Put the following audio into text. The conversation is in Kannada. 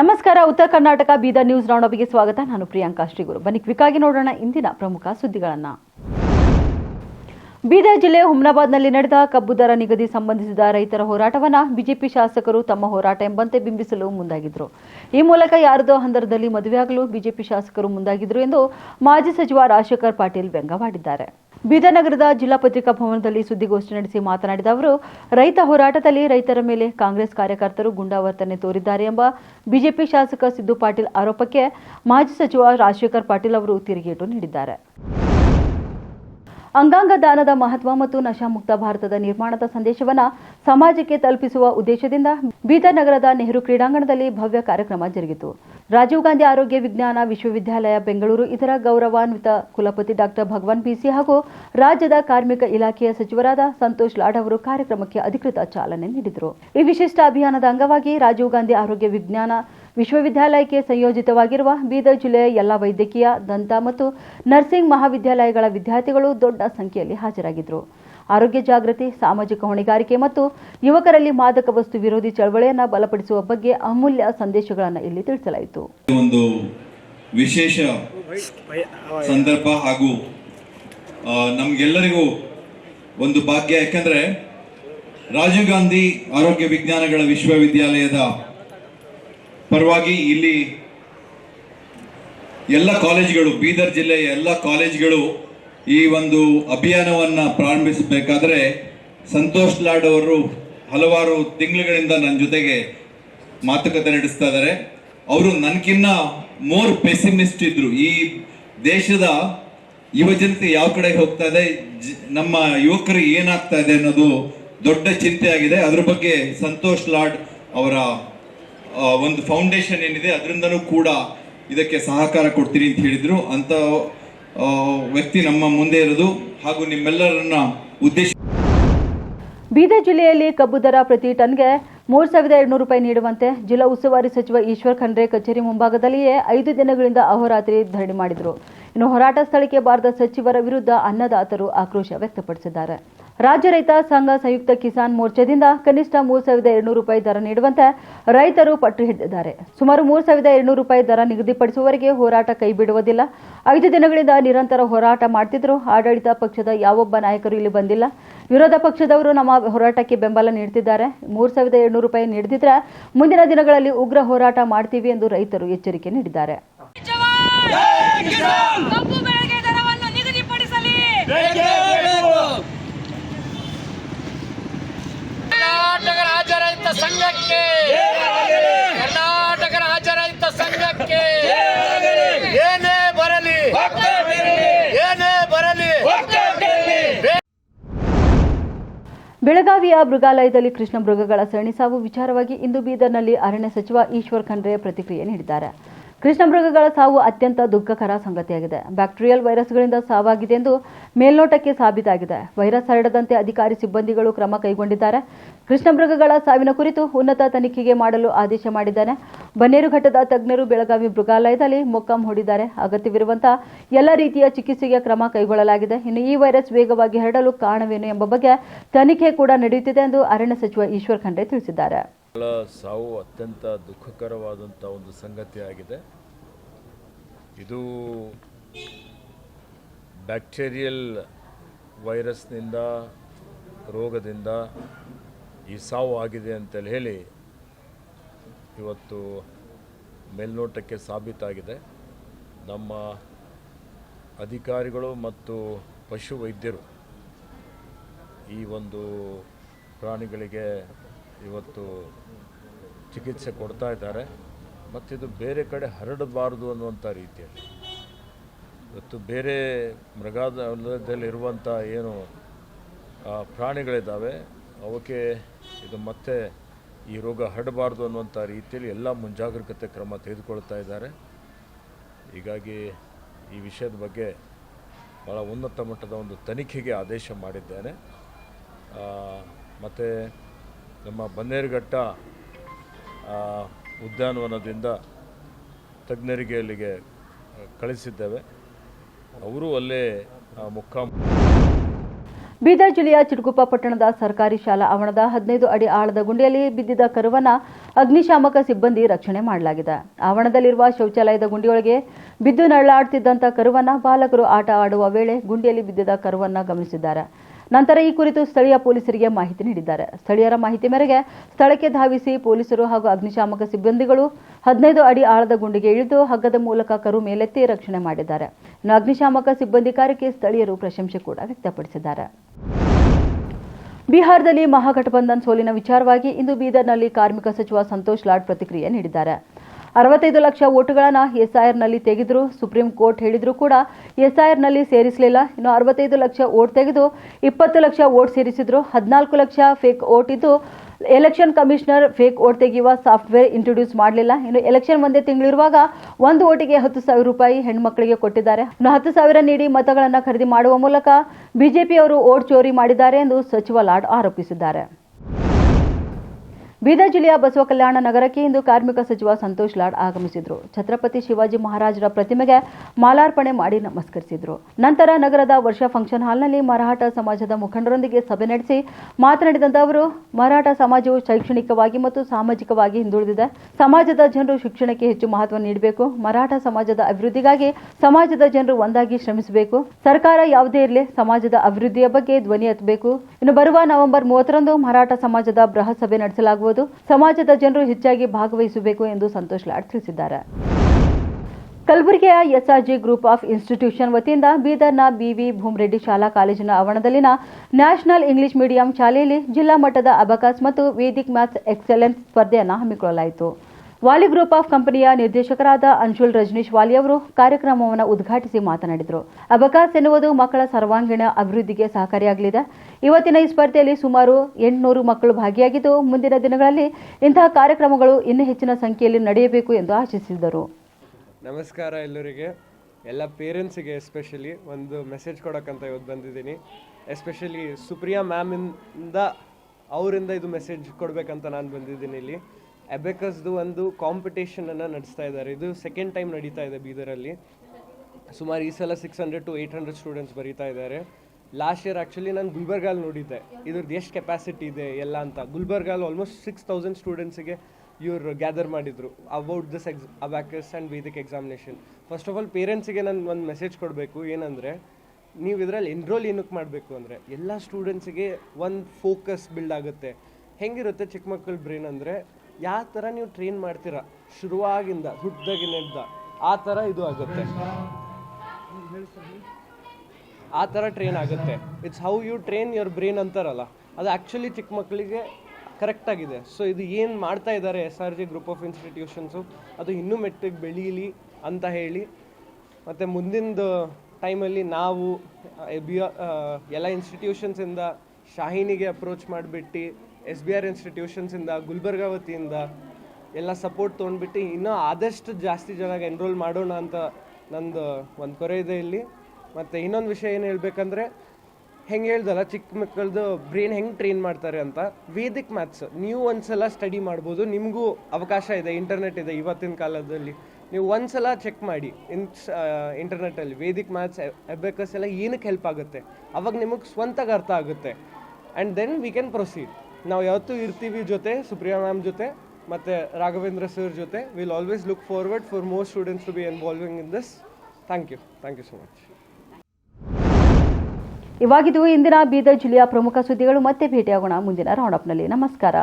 ನಮಸ್ಕಾರ, ಉತ್ತರ ಕರ್ನಾಟಕ ಬೀದರ್ ನ್ಯೂಸ್ ರೌಂಡಪ್ಗೆ ಸ್ವಾಗತ. ನಾನು ಪ್ರಿಯಾಂಕಾ ಶ್ರೀಗುರು. ಬನ್ನಿ, ಕ್ವಿಕ್ಕಾಗಿ ನೋಡೋಣ ಇಂದಿನ ಪ್ರಮುಖ ಸುದ್ದಿಗಳನ್ನ. ಬೀದರ್ ಜಿಲ್ಲೆ ಹುಮ್ನಾಬಾದ್ನಲ್ಲಿ ನಡೆದ ಕಬ್ಬು ದರ ನಿಗದಿ ಸಂಬಂಧಿಸಿದ ರೈತರ ಹೋರಾಟವನ್ನ ಬಿಜೆಪಿ ಶಾಸಕರು ತಮ್ಮ ಹೋರಾಟ ಎಂಬಂತೆ ಬಿಂಬಿಸಲು ಮುಂದಾಗಿದ್ರು. ಈ ಮೂಲಕ ಯಾರದೋ ಹಂದರದಲ್ಲಿ ಮದುವೆಯಾಗಲು ಬಿಜೆಪಿ ಶಾಸಕರು ಮುಂದಾಗಿದ್ರು ಎಂದು ಮಾಜಿ ಸಚಿವ ರಾಜಶೇಖರ್ ಪಾಟೀಲ್ ವ್ಯಂಗ್ಯವಾಡಿದ್ದಾರೆ. ಬೀದರ್ ಜಿಲ್ಲಾ ಪತ್ರಿಕಾ ಭವನದಲ್ಲಿ ಸುದ್ದಿಗೋಷ್ಠಿ ನಡೆಸಿ ಮಾತನಾಡಿದ ಅವರು, ರೈತ ಹೋರಾಟದಲ್ಲಿ ರೈತರ ಮೇಲೆ ಕಾಂಗ್ರೆಸ್ ಕಾರ್ಯಕರ್ತರು ಗುಂಡಾವರ್ತನೆ ತೋರಿದ್ದಾರೆ ಎಂಬ ಬಿಜೆಪಿ ಶಾಸಕ ಸಿದ್ದು ಪಾಟೀಲ್ ಆರೋಪಕ್ಕೆ ಮಾಜಿ ಸಚಿವ ರಾಜಶೇಖರ್ ಪಾಟೀಲ್ ಅವರು ತಿರುಗೇಟು ನೀಡಿದ್ದಾರೆ. ಅಂಗಾಂಗ ದಾನದ ಮಹತ್ವ ಮತ್ತು ನಶಾಮುಕ್ತ ಭಾರತದ ನಿರ್ಮಾಣದ ಸಂದೇಶವನ್ನ ಸಮಾಜಕ್ಕೆ ತಲುಪಿಸುವ ಉದ್ದೇಶದಿಂದ ಬೀದರ್ ನಗರದ ನೆಹರು ಕ್ರೀಡಾಂಗಣದಲ್ಲಿ ಭವ್ಯ ಕಾರ್ಯಕ್ರಮ ಜರುಗಿತು. ರಾಜೀವ್ ಗಾಂಧಿ ಆರೋಗ್ಯ ವಿಜ್ಞಾನ ವಿಶ್ವವಿದ್ಯಾಲಯ, ಬೆಂಗಳೂರು, ಇದರ ಗೌರವಾನ್ವಿತ ಕುಲಪತಿ ಡಾಕ್ಟರ್ ಭಗವಾನ್ ಬಿಸಿ ಹಾಗೂ ರಾಜ್ಯದ ಕಾರ್ಮಿಕ ಇಲಾಖೆಯ ಸಚಿವರಾದ ಸಂತೋಷ್ ಲಾಡ್ ಅವರು ಕಾರ್ಯಕ್ರಮಕ್ಕೆ ಅಧಿಕೃತ ಚಾಲನೆ ನೀಡಿದರು. ಈ ವಿಶಿಷ್ಟ ಅಭಿಯಾನದ ಅಂಗವಾಗಿ ರಾಜೀವ್ ಗಾಂಧಿ ಆರೋಗ್ಯ ವಿಜ್ಞಾನ ವಿಶ್ವವಿದ್ಯಾಲಯಕ್ಕೆ ಸಂಯೋಜಿತವಾಗಿರುವ ಬೀದರ್ ಜಿಲ್ಲೆಯ ಎಲ್ಲ ವೈದ್ಯಕೀಯ, ದಂತ ಮತ್ತು ನರ್ಸಿಂಗ್ ಮಹಾವಿದ್ಯಾಲಯಗಳ ವಿದ್ಯಾರ್ಥಿಗಳು ದೊಡ್ಡ ಸಂಖ್ಯೆಯಲ್ಲಿ ಹಾಜರಾಗಿದ್ದರು ಆರೋಗ್ಯ ಜಾಗೃತಿ, ಸಾಮಾಜಿಕ ಹೊಣೆಗಾರಿಕೆ ಮತ್ತು ಯುವಕರಲ್ಲಿ ಮಾದಕ ವಸ್ತು ವಿರೋಧಿ ಚಳವಳಿಯನ್ನು ಬಲಪಡಿಸುವ ಬಗ್ಗೆ ಅಮೂಲ್ಯ ಸಂದೇಶಗಳನ್ನು ಇಲ್ಲಿ ತಿಳಿಸಲಾಯಿತು. ಒಂದು ವಿಶೇಷ ಸಂದರ್ಭ ಹಾಗೂ ನಮ್ಗೆಲ್ಲರಿಗೂ ಒಂದು ಭಾಗ್ಯ. ಯಾಕಂದ್ರೆ ರಾಜೀವ್ ಗಾಂಧಿ ಆರೋಗ್ಯ ವಿಜ್ಞಾನಗಳ ವಿಶ್ವವಿದ್ಯಾಲಯದ ಪರವಾಗಿ ಇಲ್ಲಿ ಎಲ್ಲ ಕಾಲೇಜುಗಳು, ಬೀದರ್ ಜಿಲ್ಲೆಯ ಎಲ್ಲ ಕಾಲೇಜುಗಳು ಈ ಒಂದು ಅಭಿಯಾನವನ್ನು ಪ್ರಾರಂಭಿಸಬೇಕಾದ್ರೆ ಸಂತೋಷ್ ಲಾಡ್ ಅವರು ಹಲವಾರು ತಿಂಗಳುಗಳಿಂದ ನನ್ನ ಜೊತೆಗೆ ಮಾತುಕತೆ ನಡೆಸ್ತಾ ಇದ್ದಾರೆ. ಅವರು ನನ್ಕಿನ್ನ ಮೋರ್ ಪೆಸಿಮಿಸ್ಟ್ ಇದ್ರು. ಈ ದೇಶದ ಯುವಜನತೆ ಯಾವ ಕಡೆ ಹೋಗ್ತಾ ಇದೆ ನಮ್ಮ ಯುವಕರಿಗೆ ಏನಾಗ್ತಾ ಇದೆ ಅನ್ನೋದು ದೊಡ್ಡ ಚಿಂತೆ ಆಗಿದೆ. ಅದ್ರ ಬಗ್ಗೆ ಸಂತೋಷ್ ಲಾಡ್ ಅವರ ಒಂದು ಫೌಂಡೇಶನ್ ಏನಿದೆ, ಅದರಿಂದನೂ ಕೂಡ ಇದಕ್ಕೆ ಸಹಕಾರ ಕೊಡ್ತೀನಿ ಅಂತ ಹೇಳಿದ್ರು. ಅಂತ ವ್ಯಕ್ತಿ ನಮ್ಮ ಮುಂದೆ ಇರೋದು ಹಾಗೂ ನಿಮ್ಮೆಲ್ಲರನ್ನ ಉದ್ದೇಶ ಬೀದರ್ ಜಿಲ್ಲೆಯಲ್ಲಿ ಕಬ್ಬು ದರ ಪ್ರತಿ ಟನ್ಗೆ ಮೂರು ಸಾವಿರದ ಎರಡುನೂರು ರೂಪಾಯಿ ನೀಡುವಂತೆ ಜಿಲ್ಲಾ ಉಸ್ತುವಾರಿ ಸಚಿವ ಈಶ್ವರ್ ಖಂಡ್ರೆ ಕಚೇರಿ ಮುಂಭಾಗದಲ್ಲಿಯೇ ಐದು ದಿನಗಳಿಂದ ಅಹೋರಾತ್ರಿ ಧರಣಿ ಮಾಡಿದರು. ಇನ್ನು ಹೋರಾಟ ಸ್ಥಳಕ್ಕೆ ಬಾರದ ಸಚಿವರ ವಿರುದ್ಧ ಅನ್ನದಾತರು ಆಕ್ರೋಶ ವ್ಯಕ್ತಪಡಿಸಿದ್ದಾರೆ. ರಾಜ್ಯ ರೈತ ಸಂಘ ಸಂಯುಕ್ತ ಕಿಸಾನ್ ಮೋರ್ಚಾದಿಂದ ಕನಿಷ್ಠ ಮೂರು ಸಾವಿರದ ಎರಡುನೂರು ರೂಪಾಯಿ ದರ ನೀಡುವಂತೆ ರೈತರು ಪಟ್ಟು ಹಿಡಿದಿದ್ದಾರೆ. ಸುಮಾರು ಮೂರು ಸಾವಿರದ ಎರಡುನೂರು ರೂಪಾಯಿ ದರ ನಿಗದಿಪಡಿಸುವವರೆಗೆ ಹೋರಾಟ ಕೈಬಿಡುವುದಿಲ್ಲ ಐದು ದಿನಗಳಿಂದ ನಿರಂತರ ಹೋರಾಟ ಮಾಡ್ತಿದ್ರು. ಆಡಳಿತ ಪಕ್ಷದ ಯಾವೊಬ್ಬ ನಾಯಕರು ಇಲ್ಲಿ ಬಂದಿಲ್ಲ. ವಿರೋಧ ಪಕ್ಷದವರು ನಮ್ಮ ಹೋರಾಟಕ್ಕೆ ಬೆಂಬಲ ನೀಡುತ್ತಿದ್ದಾರೆ ಮೂರು ಸಾವಿರದ ಎರಡುನೂರು ರೂಪಾಯಿ ನೀಡದಿದ್ರೆ ಮುಂದಿನ ದಿನಗಳಲ್ಲಿ ಉಗ್ರ ಹೋರಾಟ ಮಾಡ್ತೀವಿ ಎಂದು ರೈತರು ಎಚ್ಚರಿಕೆ ನೀಡಿದ್ದಾರೆ ಜವಾನ್ ಕಬ್ಬು ಬೆಳೆಗೆ ದರವನ್ನು ನಿಗದಿಪಡಿಸಲಿ ಕರ್ನಾಟಕ ರಾಜ್ಯ ರೈತ ಸಂಘಕ್ಕೆ. ಕರ್ನಾಟಕ ರಾಜ್ಯ ಸಂಘಕ್ಕೆ. ಏನೇ ಬರಲಿ. ಏನೇ ಬರಲಿ. ಬೆಳಗಾವಿಯ ಮೃಗಾಲಯದಲ್ಲಿ ಕೃಷ್ಣ ಮೃಗಗಳ ಸರಣಿ ಸಾವು ವಿಚಾರವಾಗಿ ಇಂದು ಬೀದರ್ನಲ್ಲಿ ಅರಣ್ಯ ಸಚಿವ ಈಶ್ವರ್ ಖಂಡ್ರೆ ಪ್ರತಿಕ್ರಿಯೆ ನೀಡಿದ್ದಾರೆ. ಕೃಷ್ಣ ಮೃಗಗಳ ಸಾವು ಅತ್ಯಂತ ದುಃಖಕರ ಸಂಗತಿಯಾಗಿದೆ. ಬ್ಯಾಕ್ಟೀರಿಯಲ್ ವೈರಸ್ಗಳಿಂದ ಸಾವಾಗಿದೆ ಎಂದು ಮೇಲ್ನೋಟಕ್ಕೆ ಸಾಬೀತಾಗಿದೆ. ವೈರಸ್ ಹರಡದಂತೆ ಅಧಿಕಾರಿ ಸಿಬ್ಬಂದಿಗಳು ಕ್ರಮ ಕೈಗೊಂಡಿದ್ದಾರೆ. ಕೃಷ್ಣ ಮೃಗಗಳ ಸಾವಿನ ಕುರಿತು ಉನ್ನತ ತನಿಖೆಗೆ ಮಾಡಲು ಆದೇಶ ಮಾಡಿದ್ದಾನೆ. ಬನ್ನೇರುಘಟ್ಟದ ತಜ್ಞರು ಬೆಳಗಾವಿ ಮೃಗಾಲಯದಲ್ಲಿ ಮೊಕ್ಕಾಂ ಹೂಡಿದ್ದಾರೆ. ಅಗತ್ಯವಿರುವಂತಹ ಎಲ್ಲ ರೀತಿಯ ಚಿಕಿತ್ಸೆಗೆ ಕ್ರಮ ಕೈಗೊಳ್ಳಲಾಗಿದೆ. ಇನ್ನು ಈ ವೈರಸ್ ವೇಗವಾಗಿ ಹರಡಲು ಕಾರಣವೇನು ಎಂಬ ಬಗ್ಗೆ ತನಿಖೆ ಕೂಡ ನಡೆಯುತ್ತಿದೆ ಎಂದು ಅರಣ್ಯ ಸಚಿವ ಈಶ್ವರ್ ಖಂಡ್ರೆ ತಿಳಿಸಿದ್ದಾರೆ. ಸಾವು ಅತ್ಯಂತ ದುಃಖಕರವಾದಂಥ ಒಂದು ಸಂಗತಿಯಾಗಿದೆ ಇದು ಬ್ಯಾಕ್ಟೀರಿಯಲ್ ವೈರಸ್ನಿಂದ, ರೋಗದಿಂದ ಈ ಸಾವು ಆಗಿದೆ ಅಂತೇಳಿ ಹೇಳಿ ಇವತ್ತು ಮೇಲ್ನೋಟಕ್ಕೆ ಸಾಬೀತಾಗಿದೆ. ನಮ್ಮ ಅಧಿಕಾರಿಗಳು ಮತ್ತು ಪಶು ವೈದ್ಯರು ಈ ಒಂದು ಪ್ರಾಣಿಗಳಿಗೆ ಇವತ್ತು ಚಿಕಿತ್ಸೆ ಕೊಡ್ತಾ ಇದ್ದಾರೆ. ಮತ್ತು ಇದು ಬೇರೆ ಕಡೆ ಹರಡಬಾರದು ಅನ್ನುವಂಥ ರೀತಿಯಲ್ಲಿ. ಇವತ್ತು ಬೇರೆ ಮೃಗಾಲಯದಲ್ಲಿರುವಂಥ ಏನು ಪ್ರಾಣಿಗಳಿದ್ದಾವೆ ಅವಕ್ಕೆ ಇದು ಮತ್ತೆ ಈ ರೋಗ ಹರಡಬಾರ್ದು ಅನ್ನುವಂಥ ರೀತಿಯಲ್ಲಿ ಎಲ್ಲ ಮುಂಜಾಗ್ರತೆ ಕ್ರಮ ತೆಗೆದುಕೊಳ್ತಾ ಇದ್ದಾರೆ. ಹೀಗಾಗಿ ಈ ವಿಷಯದ ಬಗ್ಗೆ ಭಾಳ ಉನ್ನತ ಮಟ್ಟದ ಒಂದು ತನಿಖೆಗೆ ಆದೇಶ ಮಾಡಿದ್ದೇನೆ. ಮತ್ತು ನಮ್ಮ ಬನ್ನೇರುಘಟ್ಟ ಉದ್ಯಾನವನದಿಂದ ತಜ್ಞರಿಗೆ ಅಲ್ಲಿಗೆ ಕಳಿಸಿದ್ದೇವೆ. ಅವರು ಅಲ್ಲೇ ಮುಕ್ಕಾಂ ಬೀದರ್ ಜಿಲ್ಲೆಯ ಚಿಟಗುಪ್ಪ ಪಟ್ಟಣದ ಸರ್ಕಾರಿ ಶಾಲಾ ಆವರಣದ ಹದಿನೈದು ಅಡಿ ಆಳದ ಗುಂಡಿಯಲ್ಲಿ ಬಿದ್ದಿದ್ದ ಕರುವನ್ನ ಅಗ್ನಿಶಾಮಕ ಸಿಬ್ಬಂದಿ ರಕ್ಷಣೆ ಮಾಡಲಾಗಿದೆ. ಆವರಣದಲ್ಲಿರುವ ಶೌಚಾಲಯದ ಗುಂಡಿಯೊಳಗೆ ಬಿದ್ದು ನರಳಾಡ್ತಿದ್ದಂಥ ಕರುವನ್ನ ಬಾಲಕರು ಆಟ ಆಡುವ ವೇಳೆ ಗುಂಡಿಯಲ್ಲಿ ಬಿದ್ದಿದ್ದ ಕರುವನ್ನ ಗಮನಿಸಿದ್ದಾರೆ. ನಂತರ ಈ ಕುರಿತು ಸ್ಥಳೀಯ ಪೊಲೀಸರಿಗೆ ಮಾಹಿತಿ ನೀಡಿದ್ದಾರೆ. ಸ್ಥಳೀಯರ ಮಾಹಿತಿ ಮೇರೆಗೆ ಸ್ಥಳಕ್ಕೆ ಧಾವಿಸಿ ಪೊಲೀಸರು ಹಾಗೂ ಅಗ್ನಿಶಾಮಕ ಸಿಬ್ಬಂದಿಗಳು ಹದಿನೈದು ಅಡಿ ಆಳದ ಗುಂಡಿಗೆ ಇಳಿದು ಹಗ್ಗದ ಮೂಲಕ ಕರು ಮೇಲೆತ್ತಿ ರಕ್ಷಣೆ ಮಾಡಿದ್ದಾರೆ. ಇನ್ನು ಅಗ್ನಿಶಾಮಕ ಸಿಬ್ಬಂದಿ ಕಾರ್ಯಕ್ಕೆ ಸ್ಥಳೀಯರು ಪ್ರಶಂಸೆ ಕೂಡ ವ್ಯಕ್ತಪಡಿಸಿದ್ದಾರೆ. ಬಿಹಾರದಲ್ಲಿ ಮಹಾಗಠಬಂಧನ್ ಸೋಲಿನ ವಿಚಾರವಾಗಿ ಇಂದು ಬೀದರ್ನಲ್ಲಿ ಕಾರ್ಮಿಕ ಸಚಿವ ಸಂತೋಷ್ ಲಾಡ್ ಪ್ರತಿಕ್ರಿಯೆ ನೀಡಿದ್ದಾರೆ. ಅರವತ್ತೈದು ಲಕ್ಷ ಓಟುಗಳನ್ನು ಎಸ್ಐಆರ್ನಲ್ಲಿ ತೆಗೆದ್ರು. ಸುಪ್ರೀಂ ಕೋರ್ಟ್ ಹೇಳಿದ್ರು ಕೂಡ ಎಸ್ಐಆರ್ನಲ್ಲಿ ಸೇರಿಸಲಿಲ್ಲ. ಇನ್ನು ಅರವತ್ತೈದು ಲಕ್ಷ ಓಟ್ ತೆಗೆದು ಇಪ್ಪತ್ತು ಲಕ್ಷ ಓಟ್ ಸೇರಿಸಿದ್ರು. ಹದಿನಾಲ್ಕು ಲಕ್ಷ ಫೇಕ್ ಓಟ್ ಇದ್ದು ಎಲೆಕ್ಷನ್ ಕಮಿಷನರ್ ಫೇಕ್ ಓಟ್ ತೆಗೆಯುವ ಸಾಫ್ಟ್ವೇರ್ ಇಂಟ್ರೊಡ್ಯೂಸ್ ಮಾಡಲಿಲ್ಲ. ಇನ್ನು ಎಲೆಕ್ಷನ್ ಒಂದೇ ತಿಂಗಳಿರುವಾಗ ಒಂದು ಓಟಿಗೆ ಹತ್ತು ಸಾವಿರ ರೂಪಾಯಿ ಹೆಣ್ಮಕ್ಳಿಗೆ ಕೊಟ್ಟಿದ್ದಾರೆ. ಇನ್ನು ಹತ್ತು ಸಾವಿರ ನೀಡಿ ಮತಗಳನ್ನು ಖರೀದಿ ಮಾಡುವ ಮೂಲಕ ಬಿಜೆಪಿಯವರು ಓಟ್ ಚೋರಿ ಮಾಡಿದ್ದಾರೆ ಎಂದು ಸಚಿವ ಲಾಡ್ ಆರೋಪಿಸಿದ್ದಾರೆ. ಬೀದರ್ ಜಿಲ್ಲೆಯ ಬಸವ ಕಲ್ಯಾಣ ನಗರಕ್ಕೆ ಇಂದು ಕಾರ್ಮಿಕ ಸಚಿವ ಸಂತೋಷ್ ಲಾಡ್ ಆಗಮಿಸಿದ್ರು. ಛತ್ರಪತಿ ಶಿವಾಜಿ ಮಹಾರಾಜರ ಪ್ರತಿಮೆಗೆ ಮಾಲಾರ್ಪಣೆ ಮಾಡಿ ನಮಸ್ಕರಿಸಿದ್ರು. ನಂತರ ನಗರದ ವರ್ಷ ಫಂಕ್ಷನ್ ಹಾಲ್ನಲ್ಲಿ ಮರಾಠ ಸಮಾಜದ ಮುಖಂಡರೊಂದಿಗೆ ಸಭೆ ನಡೆಸಿ ಮಾತನಾಡಿದಂತ ಅವರು, ಮರಾಠ ಸಮಾಜವು ಶೈಕ್ಷಣಿಕವಾಗಿ ಮತ್ತು ಸಾಮಾಜಿಕವಾಗಿ ಹಿಂದುಳಿದಿದೆ. ಸಮಾಜದ ಜನರು ಶಿಕ್ಷಣಕ್ಕೆ ಹೆಚ್ಚು ಮಹತ್ವ ನೀಡಬೇಕು. ಮರಾಠ ಸಮಾಜದ ಅಭಿವೃದ್ಧಿಗಾಗಿ ಸಮಾಜದ ಜನರು ಒಂದಾಗಿ ಶ್ರಮಿಸಬೇಕು. ಸರ್ಕಾರ ಯಾವುದೇ ಇರಲಿ ಸಮಾಜದ ಅಭಿವೃದ್ಧಿಯ ಬಗ್ಗೆ ಧ್ವನಿ ಎತ್ತಬೇಕು. ಇನ್ನು ಬರುವ ನವೆಂಬರ್ ಮೂವತ್ತರಂದು ಮರಾಠ ಸಮಾಜದ ಬೃಹತ್ ಸಭೆ ನಡೆಸಲಾಗುವುದು. ಸಮಾಜದ ಜನರು ಹೆಚ್ಚಾಗಿ ಭಾಗವಹಿಸಬೇಕು ಎಂದು ಸಂತೋಷ್ ಲಾಡ್ ತಿಳಿಸಿದ್ದಾರೆ. ಕಲಬುರಗಿಯ ಎಸ್ಆರ್ಜಿ ಗ್ರೂಪ್ ಆಫ್ ಇನ್ಸ್ಟಿಟ್ಯೂಷನ್ ವತಿಯಿಂದ ಬೀದರ್ನ ಬಿವಿ ಭೂಮರೆಡ್ಡಿ ಶಾಲಾ ಕಾಲೇಜಿನ ಆವರಣದಲ್ಲಿನ ನ್ಯಾಷನಲ್ ಇಂಗ್ಲಿಷ್ ಮೀಡಿಯಂ ಶಾಲೆಯಲ್ಲಿ ಜಿಲ್ಲಾ ಮಟ್ಟದ ಅಬಕಾಸ್ ಮತ್ತು ವೇದಿಕ್ ಮ್ಯಾಥ್ಸ್ ಎಕ್ಸಲೆನ್ಸ್ ಸ್ಪರ್ಧೆಯನ್ನು ಹಮ್ಮಿಕೊಳ್ಳಲಾಯಿತು. ವಾಲಿ ಗ್ರೂಪ್ ಆಫ್ ಕಂಪನಿಯ ನಿರ್ದೇಶಕರಾದ ಅಂಶುಲ್ ರಜನೀಶ್ ವಾಲಿ ಅವರು ಕಾರ್ಯಕ್ರಮವನ್ನು ಉದ್ಘಾಟಿಸಿ ಮಾತನಾಡಿದರು. ಅಬಕಾಸ್ ಎನ್ನುವುದು ಮಕ್ಕಳ ಸರ್ವಾಂಗೀಣ ಅಭಿವೃದ್ಧಿಗೆ ಸಹಕಾರಿಯಾಗಲಿದೆ. ಇವತ್ತಿನ ಈ ಸ್ಪರ್ಧೆಯಲ್ಲಿ ಸುಮಾರು ಎಂಟುನೂರು ಮಕ್ಕಳು ಭಾಗಿಯಾಗಿದ್ದು, ಮುಂದಿನ ದಿನಗಳಲ್ಲಿ ಇಂತಹ ಕಾರ್ಯಕ್ರಮಗಳು ಇನ್ನೂ ಹೆಚ್ಚಿನ ಸಂಖ್ಯೆಯಲ್ಲಿ ನಡೆಯಬೇಕು ಎಂದು ಆಶಿಸಿದರು. ನಮಸ್ಕಾರ ಎಲ್ಲರಿಗೆ. ಎಲ್ಲ ಪೇರೆಂಟ್ಸಿಗೆ ಎಸ್ಪೆಷಲಿ ಒಂದು ಮೆಸೇಜ್ ಕೊಡೋಕ್ಕಂತ ಇವತ್ತು ಬಂದಿದ್ದೀನಿ. ಎಸ್ಪೆಷಲಿ ಸುಪ್ರಿಯಾ ಮ್ಯಾಮಿಂದ ಅವರಿಂದ ಇದು ಮೆಸೇಜ್ ಕೊಡಬೇಕಂತ ನಾನು ಬಂದಿದ್ದೀನಿ ಇಲ್ಲಿ. ಅಬೆಕಸ್ದು ಒಂದು ಕಾಂಪಿಟೇಷನನ್ನು ನಡೆಸ್ತಾ ಇದ್ದಾರೆ. ಇದು ಸೆಕೆಂಡ್ ಟೈಮ್ ನಡೀತಾ ಇದೆ ಬೀದರಲ್ಲಿ. ಸುಮಾರು ಈ ಸಲ six hundred to eight hundred students ಬರೀತಾ ಇದ್ದಾರೆ. ಲಾಸ್ಟ್ ಇಯರ್ ಆ್ಯಕ್ಚುಲಿ ನಾನು ಗುಲ್ಬರ್ಗಾಲ್ ನೋಡಿದ್ದೆ. ಇದ್ರದ್ದು ಎಷ್ಟು ಕೆಪಾಸಿಟಿ ಇದೆ, ಎಲ್ಲ ಅಂತ. ಗುಲ್ಬರ್ಗಾಲ್ ಆಲ್ಮೋಸ್ಟ್ ಸಿಕ್ಸ್ ತೌಸಂಡ್ ಸ್ಟೂಡೆಂಟ್ಸಿಗೆ ಇವರು ಗ್ಯಾದರ್ ಮಾಡಿದ್ರು about this ex abacus and Vedic examination first of all ಪೇರೆಂಟ್ಸಿಗೆ ನಾನು ಒಂದು ಮೆಸೇಜ್ ಕೊಡಬೇಕು. ಏನಂದರೆ, ನೀವು ಇದರಲ್ಲಿ ಎನ್ರೋಲ್ ಏನಕ್ಕೆ ಮಾಡಬೇಕು ಅಂದರೆ, ಎಲ್ಲ ಸ್ಟೂಡೆಂಟ್ಸಿಗೆ ಒಂದು ಫೋಕಸ್ ಬಿಲ್ಡ್ ಆಗುತ್ತೆ. ಹೆಂಗಿರುತ್ತೆ ಚಿಕ್ಕ ಮಕ್ಕಳ ಬ್ರೈನ್ ಅಂದರೆ ಯಾವ ಥರ ನೀವು ಟ್ರೈನ್ ಮಾಡ್ತೀರಾ? ಶುರುವಾಗಿಂದ ಹುಟ್ಟಿದಾಗಿನಿಂದ ಆ ಥರ ಇದು ಆಗುತ್ತೆ. ಆ ಥರ ಟ್ರೈನ್ ಆಗುತ್ತೆ. It's how you train your brain ಅಂತಾರಲ್ಲ, ಅದು ಆ್ಯಕ್ಚುಲಿ ಚಿಕ್ಕ ಮಕ್ಕಳಿಗೆ ಕರೆಕ್ಟಾಗಿದೆ ಸೊ ಇದು ಏನು ಮಾಡ್ತಾ ಇದ್ದಾರೆ S R G group of institutions ಅದು ಇನ್ನೂ ಮೆಟ್ಟಿಗೆ ಬೆಳೀಲಿ ಅಂತ ಹೇಳಿ, ಮತ್ತು ಮುಂದಿನ ಟೈಮಲ್ಲಿ ನಾವು ಎಲ್ಲ ಇನ್ಸ್ಟಿಟ್ಯೂಷನ್ಸಿಂದ ಶಾಹಿನಿಗೆ ಅಪ್ರೋಚ್ ಮಾಡಿಬಿಟ್ಟು ಎಸ್ ಬಿ ಆರ್ ಇನ್ಸ್ಟಿಟ್ಯೂಷನ್ಸಿಂದ ಗುಲ್ಬರ್ಗಾ ವತಿಯಿಂದ ಎಲ್ಲ ಸಪೋರ್ಟ್ ತೊಗೊಂಡ್ಬಿಟ್ಟು ಇನ್ನೂ ಆದಷ್ಟು ಜಾಸ್ತಿ ಜನಕ್ಕೆ ಎನ್ರೋಲ್ ಮಾಡೋಣ ಅಂತ ನಂದು ಒಂದು ಕೊರೆ ಇದೆ ಇಲ್ಲಿ. ಮತ್ತು ಇನ್ನೊಂದು ವಿಷಯ ಏನು ಹೇಳಬೇಕಂದ್ರೆ, ಹೆಂಗೆ ಹೇಳ್ದಲ್ಲ ಚಿಕ್ಕ ಮಕ್ಕಳದು ಬ್ರೈನ್ ಹೆಂಗೆ ಟ್ರೈನ್ ಮಾಡ್ತಾರೆ ಅಂತ. ವೇದಿಕ್ ಮ್ಯಾಥ್ಸ್ ನೀವು ಒಂದ್ಸಲ ಸ್ಟಡಿ ಮಾಡ್ಬೋದು. ನಿಮಗೂ ಅವಕಾಶ ಇದೆ ಇಂಟರ್ನೆಟ್ ಇದೆ ಇವತ್ತಿನ ಕಾಲದಲ್ಲಿ. ನೀವು ಒಂದ್ಸಲ ಚೆಕ್ ಮಾಡಿ, ಇನ್ ಇಂಟರ್ನೆಟಲ್ಲಿ ವೇದಿಕ್ ಮ್ಯಾಥ್ಸ್ ಎಬ್ಬೆಕಸ್ ಎಲ್ಲ ಏನಕ್ಕೆ ಹೆಲ್ಪ್ ಆಗುತ್ತೆ? ಅವಾಗ ನಿಮಗೆ ಸ್ವಂತಾಗಿ ಅರ್ಥ ಆಗುತ್ತೆ. And then we can proceed ನಾವು ಯಾವತ್ತೂ ಇರ್ತೀವಿ ಜೊತೆ, ಸುಪ್ರಿಯಾ ಮ್ಯಾಮ್ ಜೊತೆ, ಮತ್ತು ರಾಘವೇಂದ್ರ ಸರ್ ಜೊತೆ. Will always look forward for more students to be involving in this thank you thank you so much ಇವಾಗಿದು ಇಂದಿನ ಬೀದರ್ ಜಿಲ್ಲೆಯ ಪ್ರಮುಖ ಸುದ್ದಿಗಳು ಮತ್ತೆ ಭೇಟಿಯಾಗೋಣ ಮುಂದಿನ ರೌಂಡಪ್ನಲ್ಲಿ ನಮಸ್ಕಾರ.